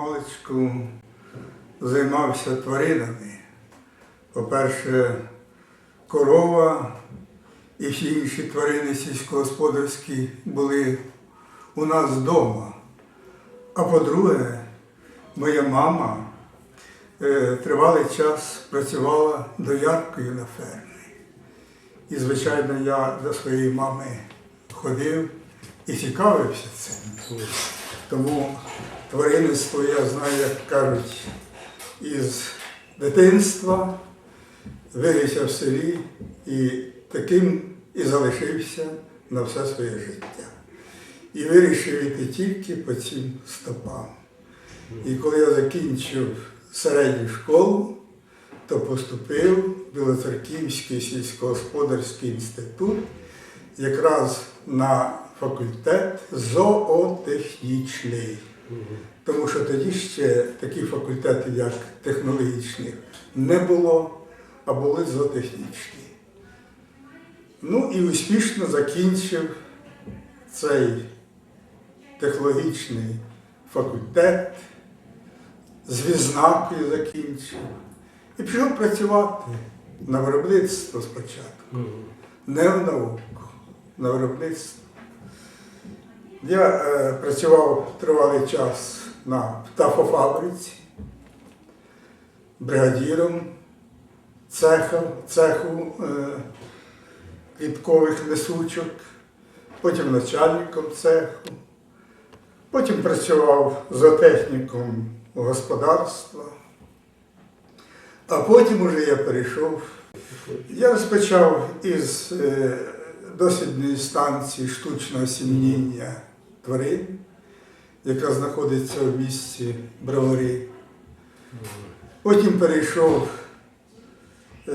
Маличку займався тваринами. По-перше, корова і всі інші тварини сільськогосподарські були у нас вдома. А по-друге, моя мама е, тривалий час працювала дояркою на фермі. І, звичайно, я до своєї мами ходив і цікавився цим. Тому тваринництво я знаю, як кажуть, із дитинства, вирісся в селі і таким і залишився на все своє життя. І вирішив йти тільки по цим стопам. І коли я закінчив середню школу, то поступив в Білоцерківський сільськогосподарський інститут якраз на факультет зоотехнічний. Тому що тоді ще таких факультетів, як технологічних, не було, а були зоотехнічні. Ну і успішно закінчив цей технологічний факультет, з відзнакою закінчив. І пішов працювати на виробництво спочатку. Не в науку, на виробництво. Я е, працював тривалий час на птахофабриці, бригадіром цеха, цеху е, квіткових несучок, потім начальником цеху, потім працював зоотехніком господарства, а потім уже я перейшов. Я розпочав із е, дослідної станції штучного сім'їння тварин, яка знаходиться в місті Бровари. Потім перейшов е,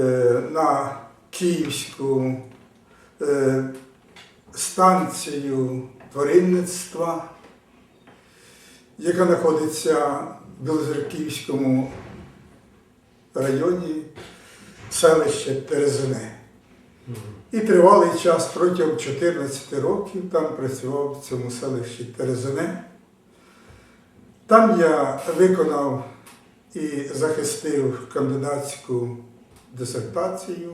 на Київську е, станцію тваринництва, яка знаходиться в Білозерківському районі селище Терезине. І тривалий час протягом 14 років там працював в цьому селищі Терезине. Там я виконав і захистив кандидатську дисертацію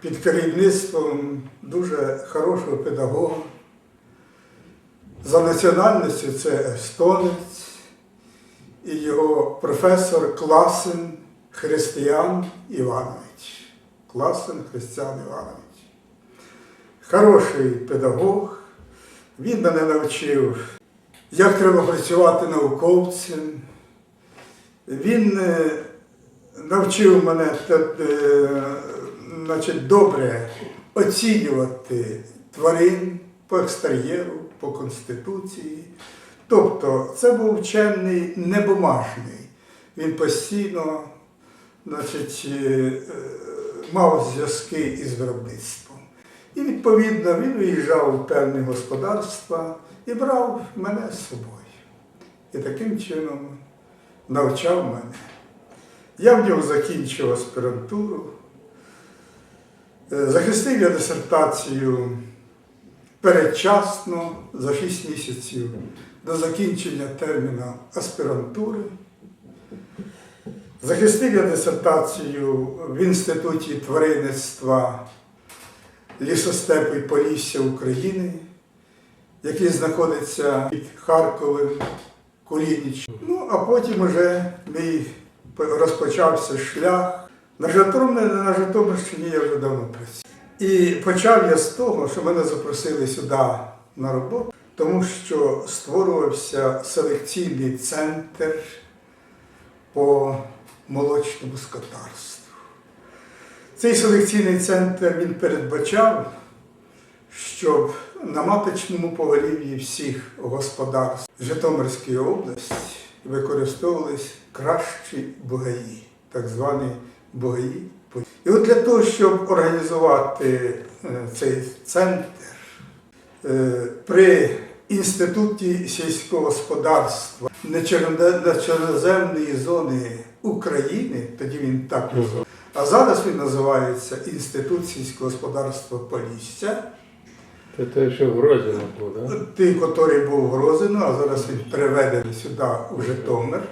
під керівництвом дуже хорошого педагога. За національністю це естонець і його професор Класен Християн Іванович. Класен Християн Іванович. Хороший педагог. Він мене навчив, як треба працювати науковцем. Він е, навчив мене е, значить, добре оцінювати тварин по екстер'єру, по конституції. Тобто це був вчений небумажний. Він постійно значить, е, мав зв'язки із виробництвом. І відповідно він виїжджав у певні господарства і брав мене з собою. І таким чином навчав мене. Я в нього закінчив аспірантуру, Е, захистив я дисертацію передчасно за 6 місяців до закінчення терміну аспірантури. Захистив я дисертацію в Інституті тваринництва лісостепу і Полісся України, який знаходиться під Харковим, Кулініч. Ну, а потім вже мій розпочався шлях. На Житомирщині, на Житомирщині я вже давно працюю. І почав я з того, що мене запросили сюди на роботу, тому що створювався селекційний центр по молочному скотарству. Цей селекційний центр він передбачав, щоб на маточному поголів'ї всіх господарств Житомирської області використовувались кращі бугаї, так звані бугаї. І от для того, щоб організувати е, цей центр е, при Інституті сільського господарства нечорноземної зони України, тоді він так називав, а зараз він називається Інститут сільського господарства Полісся. Це той, що в Грозіно був, так? Той, який був в Грозино, а зараз він переведений сюди, у Житомир.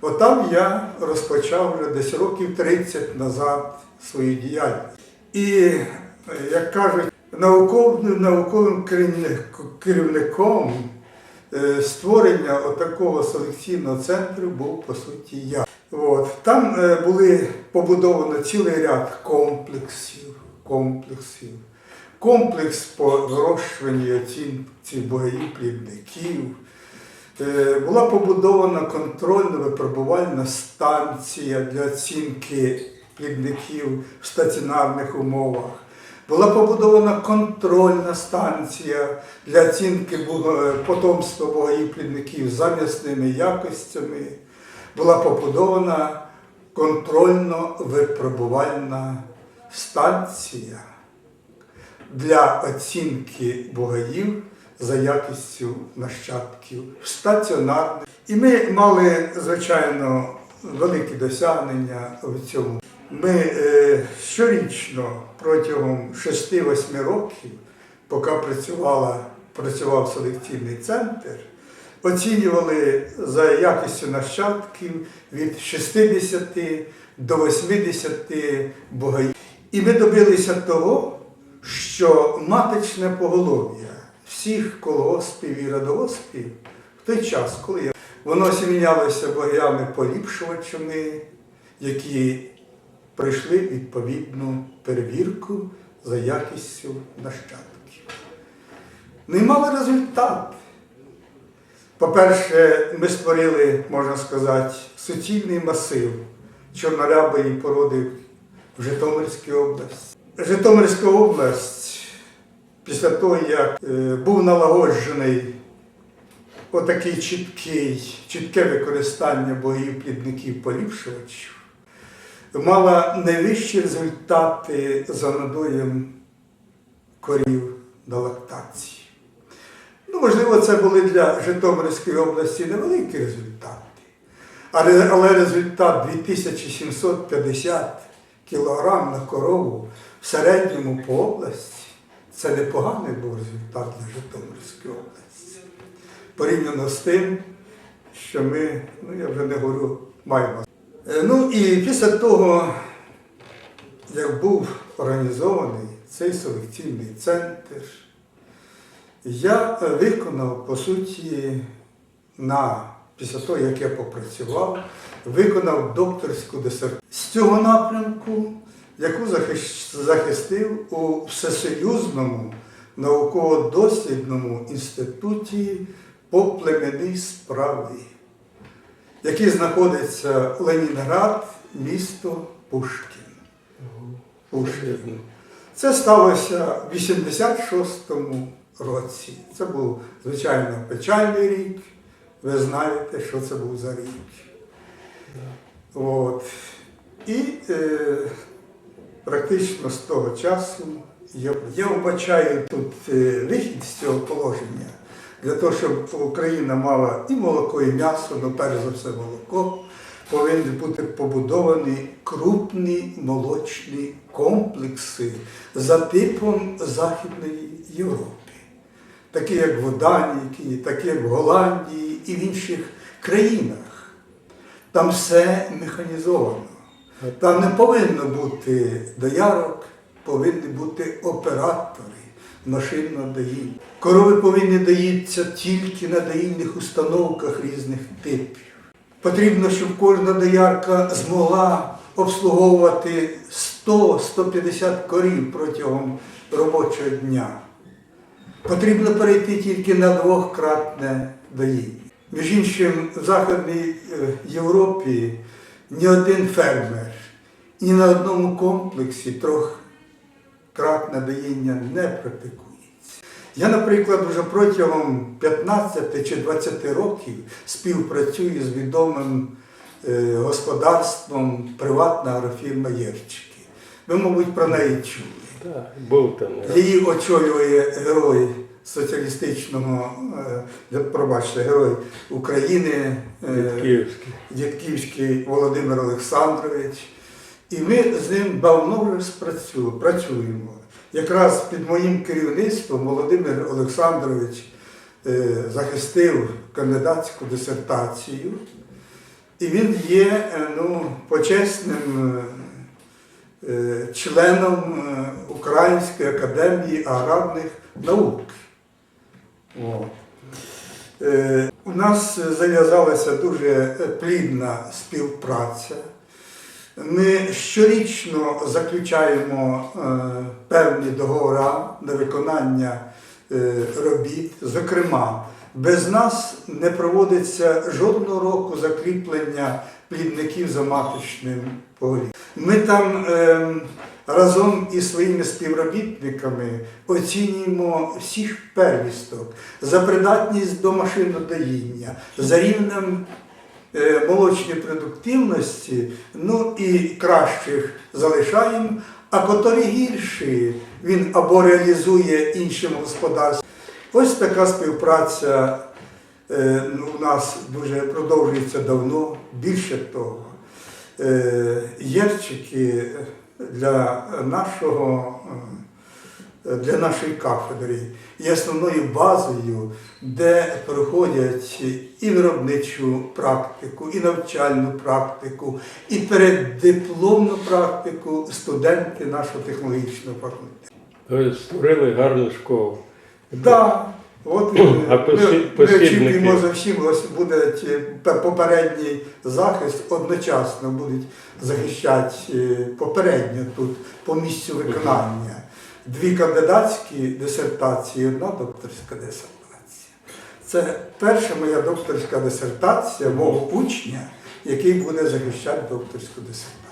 Отам я розпочав вже десь років 30 назад свою діяльність. І, як кажуть, науковим, науковим керівником е, створення отакого селекційного центру був по суті я. От. Там е, були побудовано цілий ряд комплексів, комплексів. Комплекс по вирощуванню оцінці богаїв плідників. Е, Була побудована контрольно-випробувальна станція для оцінки плідників в стаціонарних умовах. Була побудована контрольна станція для оцінки потомства богаїв плідників за якостями. Була побудована контрольно-випробувальна станція для оцінки бугаїв за якістю нащадків стаціонарних. І ми мали, звичайно, великі досягнення в цьому. Ми е, щорічно протягом 6-8 років, поки працювала, працював селекційний центр, оцінювали за якістю нащадків від 60 до 80 бугаїв. І ми добилися того, що маточне поголов'я всіх колгоспів і радгоспів в той час, коли я, воно змінялося богами поліпшувачами, які пройшли відповідну перевірку за якістю нащадків. І мали результат. По-перше, ми створили, можна сказати, суцільний масив чорнорябої породи в Житомирській області. Житомирська область, після того, як е, був налагоджений отакий чіткий, чітке використання боїв плідників поліпшувачів, мала найвищі результати за надоєм корів на лактації. Ну, можливо, це були для Житомирської області невеликі результати. Але, але результат 2750 кілограм на корову в середньому по області це непоганий був результат для Житомирської області. Порівняно з тим, що ми, ну я вже не говорю, маємо. Е, Ну і після того, як був організований цей селекційний центр, я виконав, по суті, на, після того, як я попрацював, виконав докторську дисертацію з цього напрямку, яку захистив у Всесоюзному науково-дослідному інституті по племенній справі, який знаходиться Ленінград, місто Пушкін. Пушкін. Це сталося в 86-му році. Це був, звичайно, печальний рік. Ви знаєте, що це був за рік. От. І е, практично з того часу я, я вбачаю тут е, вихід з цього положення для того, щоб Україна мала і молоко, і м'ясо, ну перш за все молоко, повинні бути побудовані крупні молочні комплекси за типом Західної Європи, такі як в Данії, такі як в Голландії і в інших країнах. Там все механізовано. Там не повинно бути доярок, повинні бути оператори машинного доїння. Корови повинні доїтися тільки на доїльних установках різних типів. Потрібно, щоб кожна доярка змогла обслуговувати 100-150 корів протягом робочого дня. Потрібно перейти тільки на двохкратне доїння. Між іншим, в Західній е, Європі ні один фермер ні на одному комплексі трьохкратне доїння не практикується. Я, наприклад, вже протягом 15 чи 20 років співпрацюю з відомим е, господарством приватна агрофірма Єрчики. Ви, мабуть, про неї чули. Так, був там. Її очолює герой соціалістичного, е, пробачте, герой України е, Дідківський Володимир Олександрович. І ми з ним давно вже працюємо. якраз під моїм керівництвом Володимир Олександрович е, захистив кандидатську дисертацію, і він є е, ну, почесним е, членом е, Української академії аграрних наук. Е, У нас зав'язалася дуже е, плідна співпраця. Ми щорічно заключаємо е, певні договори на виконання е, робіт. Зокрема, без нас не проводиться жодного року закріплення плідників за маточним полі. Ми там е, разом із своїми співробітниками оцінюємо всіх первісток за придатність до машинодоїння, за рівнем е, молочної продуктивності, ну і кращих залишаємо, а котрі гірші він або реалізує іншим господарством. Ось така співпраця у нас дуже продовжується давно. Більше того, е, єрчики для нашого. е, Для нашої кафедри є основною базою, де проходять і виробничу практику, і навчальну практику, і переддипломну практику студенти нашого технологічного факультету. Тобто створили гарну школу. Да, от А ми, посі- ми посібники? за всім, буде попередній захист, одночасно будуть захищати е, попередньо тут по місцю виконання. Дві кандидатські дисертації, одна докторська дисертація. Це перша моя докторська дисертація мого учня, який буде захищати докторську дисертацію.